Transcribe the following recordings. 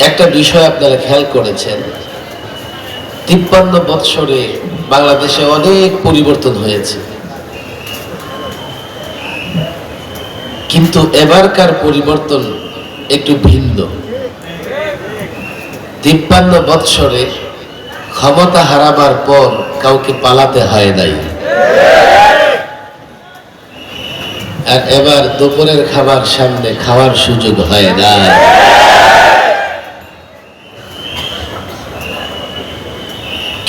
একটা বিষয় আপনারা খেয়াল করেছেন। তিপ্পান্ন বৎসরে বাংলাদেশে অনেক পরিবর্তন হয়েছে। কিন্তু এবারকার পরিবর্তন একটু ভিন্ন। তিপ্পান্ন বৎসরে ক্ষমতা হারাবার পর কাউকে পালাতে হয় নাই। আর এবার দুপুরের খাবার সামনে খাওয়ার সুযোগ হয় না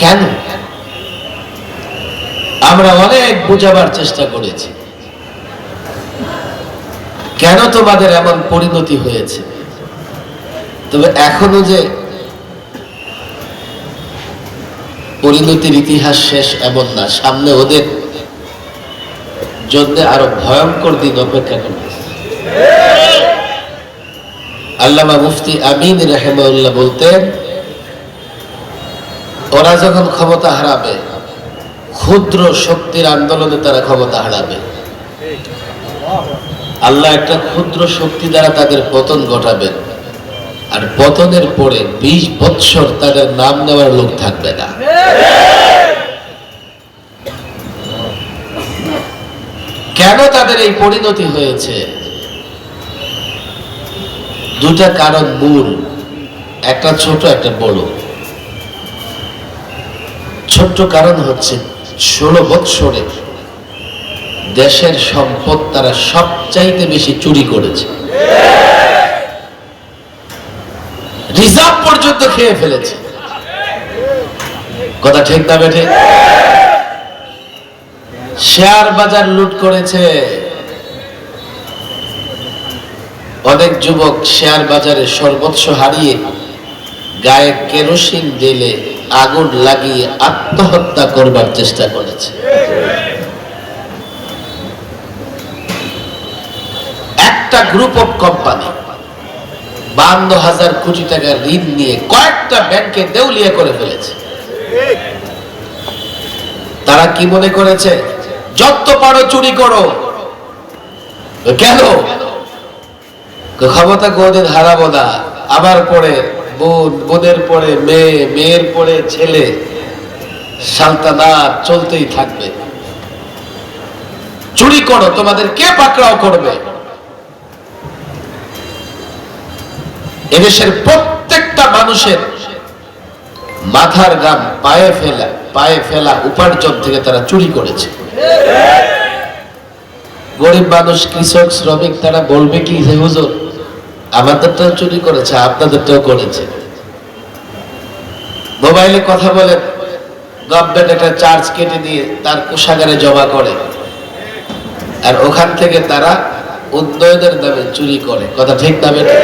কেন? আমরা অনেক বোঝাবার চেষ্টা করেছি। কেন তোমাদের এমন পরিণতি হয়েছে? তবে এখনও যে পরিণতির ইতিহাস শেষ এমন না, সামনে ওদের জন্য আরও ভয়ঙ্কর দিন অপেক্ষা করতেছে আল্লামা মুফতি আমিন রাহেমাউল্লাহ বলতেন ওরা যখন ক্ষমতা হারাবে, ক্ষুদ্র শক্তির আন্দোলনে তারা ক্ষমতা হারাবে। আল্লাহ একটা ক্ষুদ্র শক্তি দ্বারা তাদের পতন ঘটাবেন। আর পতনের পরে বিশ বৎসর তাদের নাম নেওয়ার লোক থাকবে না। কেন তাদের এই পরিণতি হয়েছে? দুটা কারণ মূল, একটা ছোট, একটা বড়। ছোট্ট কারণ হচ্ছে ষোলো বৎসরে দেশের সম্পদ তারা সবচাইতে বেশি চুরি করেছে। রিজার্ভ পর্যন্ত খেয়ে ফেলেছে। কথা ঠিক না বেঠে? শেয়ার বাজার লুট করেছে। অনেক যুবক শেয়ার বাজারে সর্বোচ্চ হারিয়ে গায়ে কেরোসিন ঢেলে আগুন লাগিয়ে আত্মহত্যা করবার চেষ্টা করেছে একটা গ্রুপ অফ কোম্পানি বান্ন হাজার কোটি টাকা ঋণ নিয়ে কয়েকটা ব্যাংকে দেউলিয়া করে ফেলেছে তারা কি মনে করেছে যত পারো চুরি করো কেন ক্ষমতা কোনদিন হারাবো না আবার পরে বোন, বোনের পরে মেয়ে, মেয়ের পরে ছেলে সালতানাত চলতেই থাকবে। চুরি করো, তোমাদের কে পাকড়াও করবে? এদেশের প্রত্যেকটা মানুষের মাথার গাম পায়ে ফেলা পায়ে ফেলা উপার্জন থেকে তারা চুরি করেছে। গরিব মানুষ, কৃষক, শ্রমিক, তারা বলবে কি যে হুজুর? আমাদেরটাও চুরি করেছে, আপনাদেরটাও করেছে। মোবাইলে কথা বলে গভর্নমেন্ট একটা চার্জ কেটে দিয়ে তার কোষাগারে জমা করে। আর ওখান থেকে তারা উন্নয়নের দামে চুরি করে। কথা ঠিক বেটা?